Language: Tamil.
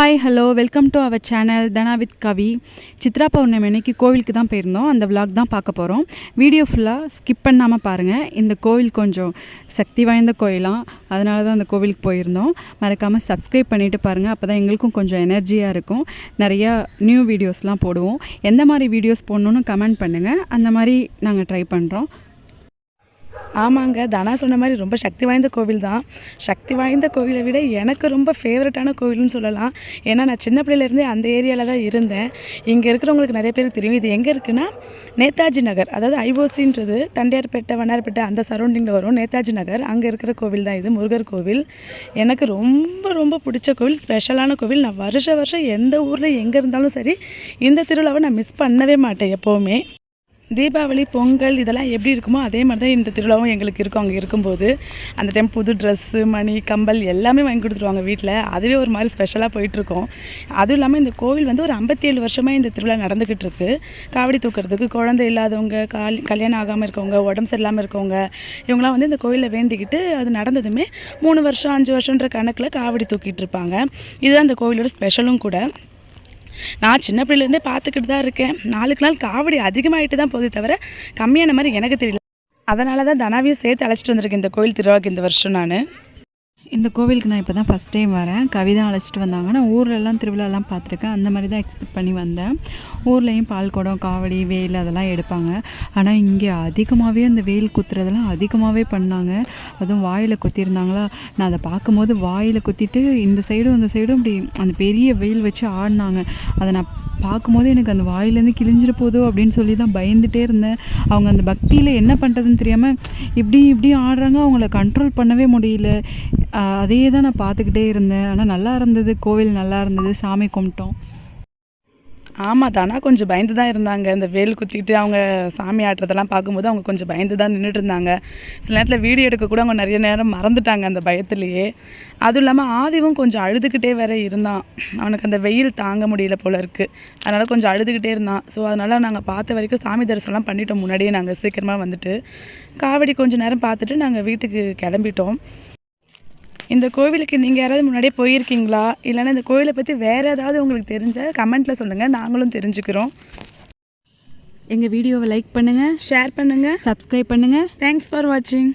Hi hello welcome to our channel Dhana with Kavi Chitra பௌர்ணமி அன்னைக்கு கோவிலுக்கு தான் போயிருந்தோம். அந்த விலாக் தான் பார்க்க போகிறோம் வீடியோ ஃபுல்லாக ஸ்கிப் பண்ணாமல் பாருங்கள் இந்த கோவில் கொஞ்சம் சக்தி வாய்ந்த கோயிலாம் அதனால தான் அந்த கோவிலுக்கு போயிருந்தோம். மறக்காமல் சப்ஸ்கிரைப் பண்ணிவிட்டு பாருங்கள் அப்போ தான் எங்களுக்கும் கொஞ்சம் எனர்ஜியாக இருக்கும். நிறையா நியூ வீடியோஸ்லாம் போடுவோம். எந்த மாதிரி வீடியோஸ் போடணுன்னு கமெண்ட் பண்ணுங்கள் அந்த மாதிரி நாங்கள் ட்ரை பண்ணுறோம் ஆமாங்க தனா சொன்ன மாதிரி ரொம்ப சக்தி வாய்ந்த கோவில் தான். சக்தி வாய்ந்த கோவிலை விட எனக்கு ரொம்ப ஃபேவரட்டான கோவில்னு சொல்லலாம். ஏன்னா நான் சின்ன பிள்ளையிலேருந்தே அந்த ஏரியாவில் தான் இருந்தேன். இங்கே இருக்கிறவங்களுக்கு நிறைய பேருக்கு தெரியும். இது எங்கே இருக்குன்னா நேதாஜி நகர். அதாவது ஐஓசின்றது தண்டையார்பேட்டை வண்ணார்பேட்டை அந்த சரௌண்டிங்கில் வரும். நேதாஜி நகர் அங்கே இருக்கிற கோவில் தான் இது முருகர் கோவில். எனக்கு ரொம்ப ரொம்ப பிடிச்ச கோவில் ஸ்பெஷலான கோவில். நான் வருஷ வருஷம் எந்த ஊரில் எங்கே இருந்தாலும் சரி இந்த திருவிழாவை நான் மிஸ் பண்ணவே மாட்டேன் எப்போவுமே. தீபாவளி பொங்கல் இதெல்லாம் எப்படி இருக்குமோ அதே மாதிரி தான் இந்த திருவிழாவும் எங்களுக்கு இருக்கும். அங்கே இருக்கும்போது அந்த டைம் புது ட்ரெஸ்ஸு மணி கம்பல் எல்லாமே வாங்கி கொடுத்துருவாங்க வீட்டில் அதுவே ஒரு மாதிரி ஸ்பெஷலாக போயிட்டுருக்கோம். அதுவும் இல்லாமல் இந்த கோவில் வந்து ஒரு ஐம்பத்தேழு வருஷமாக இந்த திருவிழா நடந்துக்கிட்டு இருக்கு. காவடி தூக்கிறதுக்கு குழந்தை இல்லாதவங்க கால் கல்யாணம் ஆகாமல் இருக்கவங்க உடம்பு சரியில்லாமல் இருக்கவங்க இவங்களாம் வந்து இந்த கோவிலில் வேண்டிக்கிட்டு அது நடந்ததுமே மூணு வருஷம் அஞ்சு வருஷன்ற கணக்கில் காவடி தூக்கிட்டு இருப்பாங்க. இதுதான் அந்த கோவிலோட ஸ்பெஷலும் கூட. நான் சின்ன பிள்ளைலேருந்தே பார்த்துக்கிட்டு தான் இருக்கேன். நாளுக்கு நாள் காவடி அதிகமாகிட்டு தான் போதே தவிர கம்மியான மாதிரி எனக்கு தெரியல. அதனால தான் தனாவையும் சேர்த்து அழைச்சிட்டு வந்திருக்கேன் இந்த கோயில் திருவிழாக்கு இந்த வருஷம் நான். இந்த கோவிலுக்கு நான் இப்போ தான் ஃபஸ்ட் டைம் வரேன். கவிதா அழைச்சிட்டு வந்தாங்க நான் ஊர்லலாம் திருவிழாலாம் பார்த்துருக்கேன். அந்த மாதிரி தான் எக்ஸ்பெக்ட் பண்ணி வந்தேன். ஊர்லேயும் பால் குடம் காவடி வேல் அதெல்லாம் எடுப்பாங்க. ஆனால் இங்கே அதிகமாகவே அந்த வேல் குத்துறதெல்லாம் அதிகமாகவே பண்ணாங்க. அதுவும் வாயில் குத்திருந்தாங்களா? நான் அதை பார்க்கும்போது வாயில் குத்திட்டு இந்த சைடும் இந்த சைடும் இப்படி அந்த பெரிய வெயில் வச்சு ஆடினாங்க. அதை நான் பார்க்கும்போது எனக்கு அந்த வாயிலேருந்து கிழிஞ்சிட போதோ அப்படின்னு சொல்லி தான் பயந்துகிட்டே இருந்தேன். அவங்க அந்த பக்தியில் என்ன பண்ணுறதுன்னு தெரியாமல் இப்படி இப்படி ஆடுறாங்க அவங்கள கண்ட்ரோல் பண்ணவே முடியல. அதையே அதே தான் நான் பார்த்துக்கிட்டே இருந்தேன். ஆனால் நல்லா இருந்தது கோவில் நல்லா இருந்தது சாமி கும்பிட்டோம். ஆமாம் தானா கொஞ்சம் பயந்து தான் இருந்தாங்க. இந்த வேல் குத்திட்டு அவங்க சாமி ஆட்டுறதெல்லாம் பார்க்கும்போது அவங்க கொஞ்சம் பயந்து தான் நின்றுட்டு இருந்தாங்க. சில நேரத்தில் வீடியோ எடுக்க கூட அவங்க நிறைய நேரம் மறந்துட்டாங்க அந்த பயத்துலேயே. அதுவும் இல்லாமல் ஆதிவும் கொஞ்சம் அழுதுகிட்டே வேற இருந்தான். அவனுக்கு அந்த வெயில் தாங்க முடியல போல இருக்குது அதனால் கொஞ்சம் அழுதுகிட்டே இருந்தான். ஸோ அதனால் நாங்கள் பார்த்த வரைக்கும் சாமி தரிசனம்லாம் பண்ணிட்டோம் முன்னாடியே நாங்கள் சீக்கிரமாக வந்துட்டு. காவடி கொஞ்சம் நேரம் பார்த்துட்டு நாங்கள் வீட்டுக்கு கிளம்பிட்டோம். இந்த கோவிலுக்கு நீங்கள் யாராவது முன்னாடியே போயிருக்கீங்களா? இல்லைன்னா இந்த கோவிலை பற்றி வேறு ஏதாவது உங்களுக்கு தெரிஞ்சால் கமெண்ட்டில் சொல்லுங்கள் நாங்களும் தெரிஞ்சுக்கிறோம். எங்கள் வீடியோவை லைக் பண்ணுங்கள் ஷேர் பண்ணுங்கள் சப்ஸ்கிரைப் பண்ணுங்கள் தேங்க்ஸ் ஃபார் வாட்சிங்